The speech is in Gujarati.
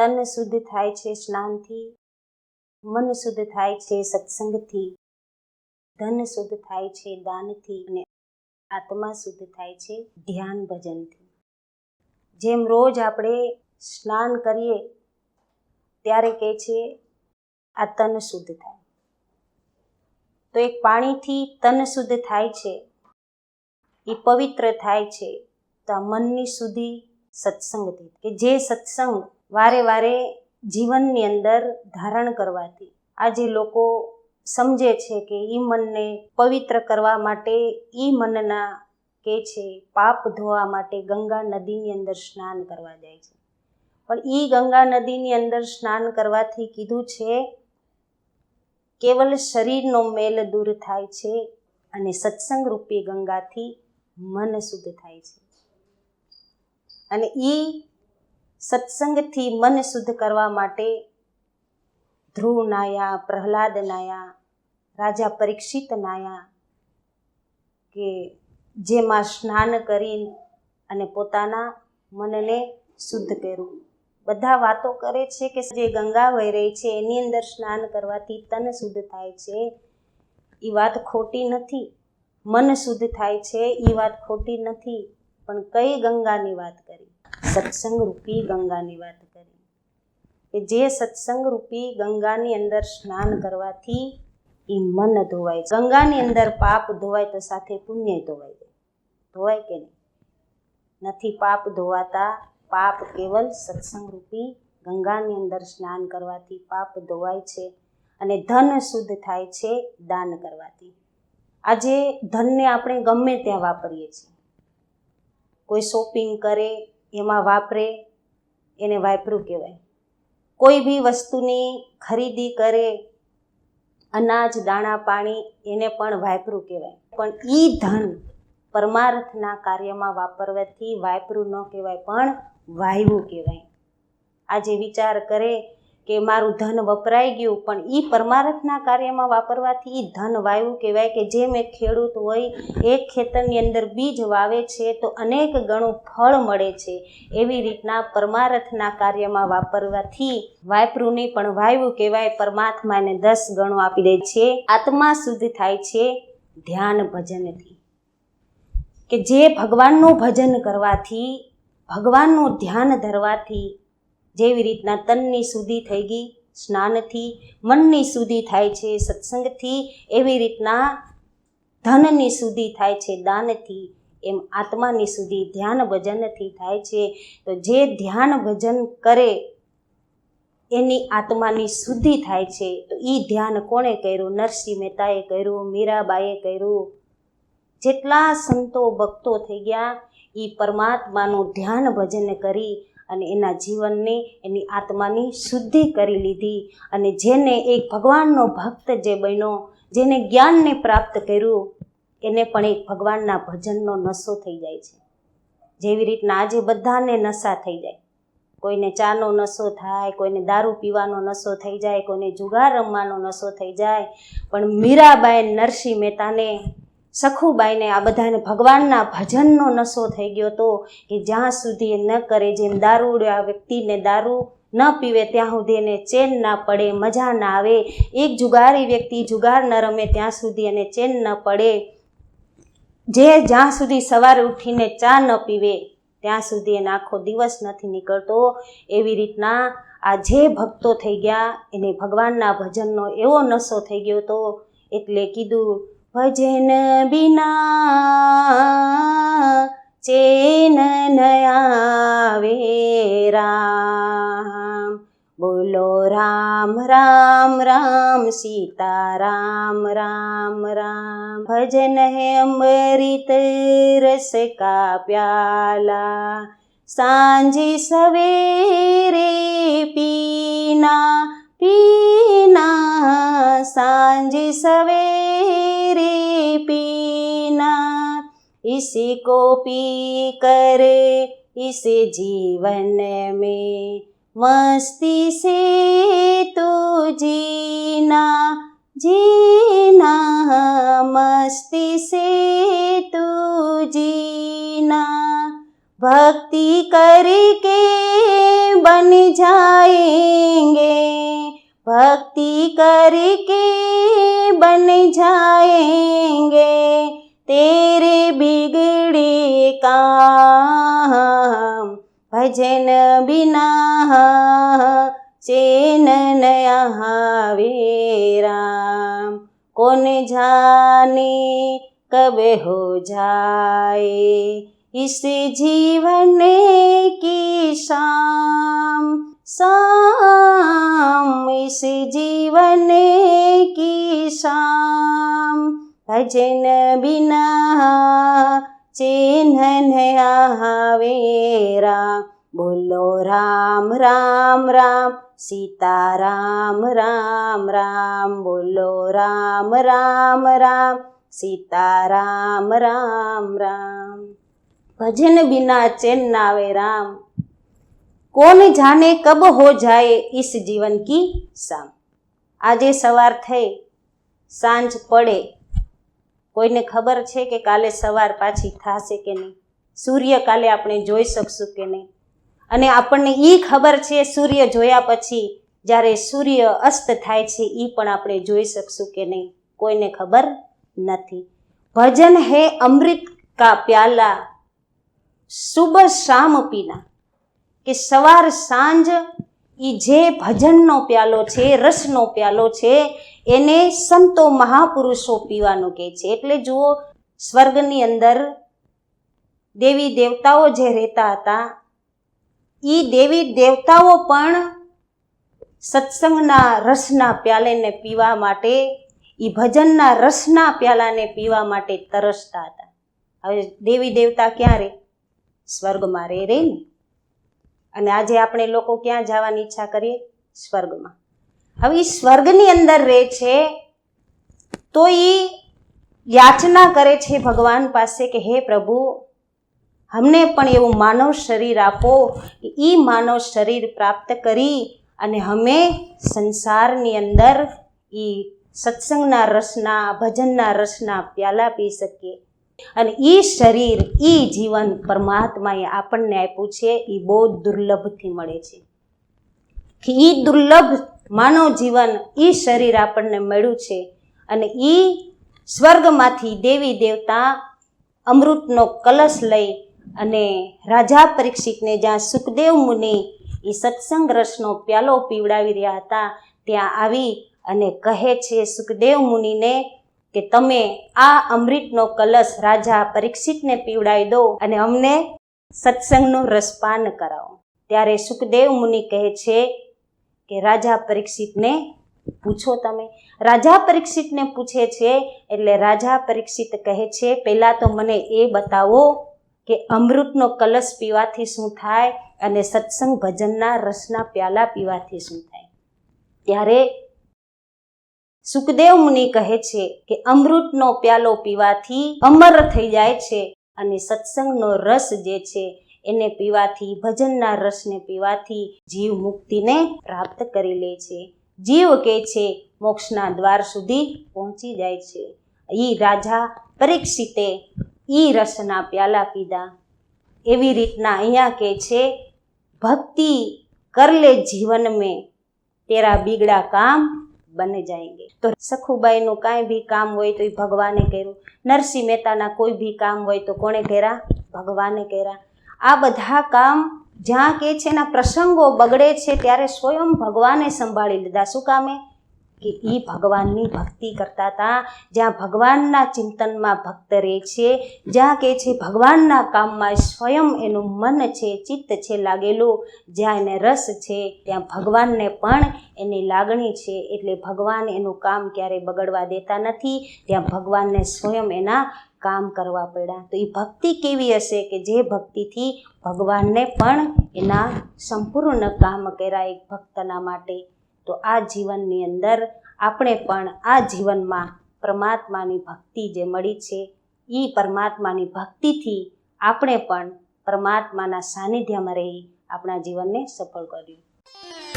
તન શુદ્ધ થાય છે સ્નાનથી, મન શુદ્ધ થાય છે સત્સંગથી, ધન શુદ્ધ થાય છે દાનથી અને આત્મા શુદ્ધ થાય છે ધ્યાન ભજનથી. જેમ રોજ આપણે સ્નાન કરીએ, ત્યારે કહે છે, આ તન શુદ્ધ થાય. તો એક પાણીથી તન શુદ્ધ થાય છે, એ પવિત્ર થાય છે તો આ મનની શુદ્ધિ સત્સંગથી કે જે સત્સંગ વારે વારે જીવનની અંદર ધારણ કરવાથી. આજે લોકો સમજે છે કે એ મનને પવિત્ર કરવા માટે એ મનના કે છે પાપ ધોવા માટે ગંગા નદીની અંદર સ્નાન કરવા જાય છે. પણ એ ગંગા નદીની અંદર સ્નાન કરવાથી કીધું છે, કેવલ શરીરનો મેલ દૂર થાય છે અને સત્સંગ રૂપી ગંગાથી મન શુદ્ધ થાય છે. અને એ સત્સંગથી મન શુદ્ધ કરવા માટે ધ્રુવ નાયા, પ્રહલાદ નાયા, રાજા પરીક્ષિત નાયા, કે જેમાં સ્નાન કરી અને પોતાના મનને શુદ્ધ કર્યું. બધા વાતો કરે છે કે જે ગંગા વહી રહી છે, એની અંદર સ્નાન કરવાથી તન શુદ્ધ થાય છે. એ વાત ખોટી નથી. મન શુદ્ધ થાય છે એ વાત ખોટી નથી. પણ કઈ ગંગાની વાત કરી? સત્સંગ રૂપી ગંગાની વાત કરી. કે જે સત્સંગ રૂપી ગંગાની અંદર સ્નાન કરવાથી એ મન ધોવાય ગંગાની અંદર પાપ ધોવાય તો સાથે પુણ્ય ધોવાય ધોવાય કે નહીં? નથી પાપ ધોવાતા, પાપ કેવલ સત્સંગ રૂપી ગંગાની અંદર સ્નાન કરવાથી પાપ ધોવાય છે અને ધન શુદ્ધ થાય છે દાન કરવાથી. આજે ધનને આપણે ગમે ત્યાં વાપરીએ છીએ. કોઈ શોપિંગ કરે એમાં વાપરે, એને વાપરું કહેવાય. કોઈ બી વસ્તુની ખરીદી કરે, અનાજ, દાણા, પાણી, એને પણ વાપરું કહેવાય. પણ એ ધન પરમાર્થના કાર્યમાં વાપરવાથી વાપરું ન કહેવાય, પણ વાયવું કહેવાય. આજે વિચાર કરે કે મારું ધન વપરાઈ ગયું, પણ એ પરમાર્થના કાર્યમાં વાપરવાથી એ ધન વાયવું કહેવાય કે જેમ એક ખેડૂત હોય, એક ખેતરની અંદર બીજ વાવે છે, તો અનેક ગણું ફળ મળે છે. એવી રીતના પરમાર્થના કાર્યમાં વાપરવાથી વાપરું નહીં પણ વાયવું કહેવાય પરમાત્મા એને દસ ગણું આપી દે છે. આત્મા શુદ્ધ થાય છે, ધ્યાન ભજનથી. કે જે ભગવાનનું ભજન કરવાથી, ભગવાનનું ધ્યાન ધરવાથી જેવી રીતના તનની શુદ્ધિ થઈ ગઈ, સ્નાનથી, મનની શુદ્ધિ થાય છે, સત્સંગથી, એવી રીતના ધનની શુદ્ધિ થાય છે, દાનથી, એમ આત્માની શુદ્ધિ, ધ્યાન ભજનથી થાય છે. તો જે ધ્યાન ભજન કરે, એની આત્માની શુદ્ધિ થાય છે. તો એ ધ્યાન કોણે કર્યું? નરસિંહ મહેતાએ કર્યું, મીરાબાઈએ કર્યું. જેટલા સંતો ભક્તો થઈ ગયા એ પરમાત્માનું ધ્યાન ભજન કરી અને એના જીવનની, એની આત્માની શુદ્ધિ કરી લીધી. અને જેને એક ભગવાનનો ભક્ત જે બન્યો, જેને જ્ઞાનને પ્રાપ્ત કર્યું, એને પણ એક ભગવાનના ભજનનો નશો થઈ જાય છે. જેવી રીતના આજે બધાને નશા થઈ જાય. કોઈને ચાનો નશો થાય, કોઈને દારૂ પીવાનો નશો થઈ જાય, કોઈને જુગાર રમવાનો નશો થઈ જાય. પણ મીરાબાઈ નરસિંહ મહેતાને સખુબાઈને આ બધાને ભગવાનના ભજનનો નશો થઈ ગયો હતો કે જ્યાં સુધી એ ન કરે, જેમ દારૂડિયા વ્યક્તિને દારૂ ન પીવે, ત્યાં સુધી એને ચેન ના પડે, મજા ના આવે. એક જુગારી વ્યક્તિ જુગાર ન રમે, ત્યાં સુધી એને ચેન ન પડે. જે જ્યાં સુધી સવારે ઉઠીને ચા ન પીવે, ત્યાં સુધી એને આખો દિવસ નથી નીકળતો. એવી રીતના આ જે ભક્તો થઈ ગયા, એને ભગવાનના ભજનનો એવો નશો થઈ ગયો હતો એટલે કીધું ભજન બિના ચેન નયાવે રામ. બોલો રામ રામ રામ સીતા રામ રામ રામ. ભજન હે અમૃત રસ કા પ્યાલા. સાંજે સવેરે પીના પીના सांझे सवेरे पीना। इसी को पी कर इस जीवन में मस्ती से तू जीना जीना, मस्ती से तू जीना। भक्ति करके बन जाएँगे भक्ति करके बन जाएंगे तेरे बिगड़े काम भजन बिना चैन नया वे राम कौन जाने कब हो जाए इस जीवन की शाम शाम इस जीवन की शाम भजन बिना चिन्ह आवे राम बोलो राम राम राम सीता राम राम राम बोलो राम राम राम सीता राम राम राम भजन बिना चैन ना કોને જાને કબ હો જાય ઈસ જીવન કી શામ આજે સવાર થઈ, સાંજ પડે. કોઈને ખબર છે કે કાલે સવાર પાછી થશે કે નહીં? સૂર્ય કાલે આપણે જોઈ શકશું કે નહીં? અને આપણને એ ખબર છે સૂર્ય જોયા પછી જ્યારે સૂર્ય અસ્ત થાય છે એ પણ આપણે જોઈ શકશું કે નહીં? કોઈને ખબર નથી. ભજન હે અમૃત કા પ્યાલા શુભ શામ પીના. કે સવાર સાંજ એ જે ભજનનો પ્યાલો છે, રસનો પ્યાલો છે, એને સંતો મહાપુરુષો પીવાનું કહે છે. એટલે જુઓ, સ્વર્ગની અંદર દેવી દેવતાઓ જે રહેતા હતા એ દેવી દેવતાઓ પણ સત્સંગના રસના પ્યાલેને પીવા માટે એ ભજનના રસના પ્યાલાને પીવા માટે તરસતા હતા. હવે દેવી દેવતા ક્યાં રહે સ્વર્ગમાં રહે રે ને? અને આજે આપણે લોકો ક્યાં જવાની ઈચ્છા કરીએ? સ્વર્ગમાં. હવે એ સ્વર્ગની અંદર રહે છે, તો એ યાચના કરે છે ભગવાન પાસે કે, હે પ્રભુ અમને પણ એવું માનવ શરીર આપો એ માનવ શરીર પ્રાપ્ત કરી અને અમે સંસારની અંદર એ સત્સંગના રસના, ભજનના રસના પ્યાલા પી શકીએ. અને એ શરીર એ જીવન પરમાત્માએ આપણને આપ્યું છે એ બહુ દુર્લભથી મળે છે. એ દુર્લભ માનવ જીવન એ શરીર આપણને મળ્યું છે અને એ સ્વર્ગમાંથી દેવી દેવતા અમૃતનો કલશ લઈ અને રાજા પરીક્ષિતને જ્યાં સુખદેવ મુનિ એ સત્સંગ રસનો પ્યાલો પીવડાવી રહ્યા હતા, ત્યાં આવી અને કહે છે સુખદેવ મુનિને કે તમે આ અમૃતનો કલશ રાજા પરીક્ષિતને પીવડાવી દો અને અમને સત્સંગનું રસપાન કરાવો. ત્યારે સુખદેવ મુનિ કહે છે કે, રાજા પરીક્ષિતને પૂછો તમે. રાજા પરીક્ષિતને પૂછે છે એટલે રાજા પરીક્ષિત કહે છે, પહેલાં તો મને એ બતાવો કે અમૃતનો કલશ પીવાથી શું થાય અને સત્સંગ ભજનના રસના પ્યાલા પીવાથી શું થાય. ત્યારે સુખદેવ મુનિ કહે છે કે અમૃતનો પ્યાલો પીવાથી અમર થઈ જાય છે અને સત્સંગનો રસ જે છે એને પીવાથી, ભજનના રસને પીવાથી જીવ મુક્તિને પ્રાપ્ત કરી લે છે. જીવ કે છે મોક્ષના દ્વાર સુધી પહોંચી જાય છે. ઈ રાજા પરીક્ષિતે ઈ રસના પ્યાલા પીધા. એવી રીતના અહીંયા કે છે, ભક્તિ કરલે જીવન મેં, તેરા બીગડા કામ બની જાયંગે. તો સખુબાઈનું કાંઈ બી કામ હોય તો એ ભગવાને કર્યું. નરસિંહ મહેતાના કોઈ બી કામ હોય તો કોણે કર્યા? ભગવાને કર્યા. આ બધા કામ જ્યાં કે છે એના પ્રસંગો બગડે છે, ત્યારે સ્વયં ભગવાને સંભાળી લીધા. શું કામે? કે એ ભગવાનની ભક્તિ કરતા હતા. જ્યાં ભગવાનના ચિંતનમાં ભક્ત રહે છે, જ્યાં કે છે, ભગવાનના કામમાં સ્વયં એનું મન છે, ચિત્ત છે લાગેલું. જ્યાં એને રસ છે, ત્યાં ભગવાનને પણ એની લાગણી છે. એટલે ભગવાન એનું કામ ક્યારેય બગડવા દેતા નથી. ત્યાં ભગવાનને સ્વયં એના કામ કરવા પડ્યા. તો એ ભક્તિ કેવી હશે કે જે ભક્તિથી ભગવાનને પણ એના સંપૂર્ણ કામ કર્યા એક ભક્તના માટે? તો આ જીવનની અંદર આપણે પણ આ જીવનમાં પરમાત્માની ભક્તિ જે મળી છે એ પરમાત્માની ભક્તિથી આપણે પણ પરમાત્માના સાનિધ્યમાં રહી આપણા જીવનને સફળ કર્યું.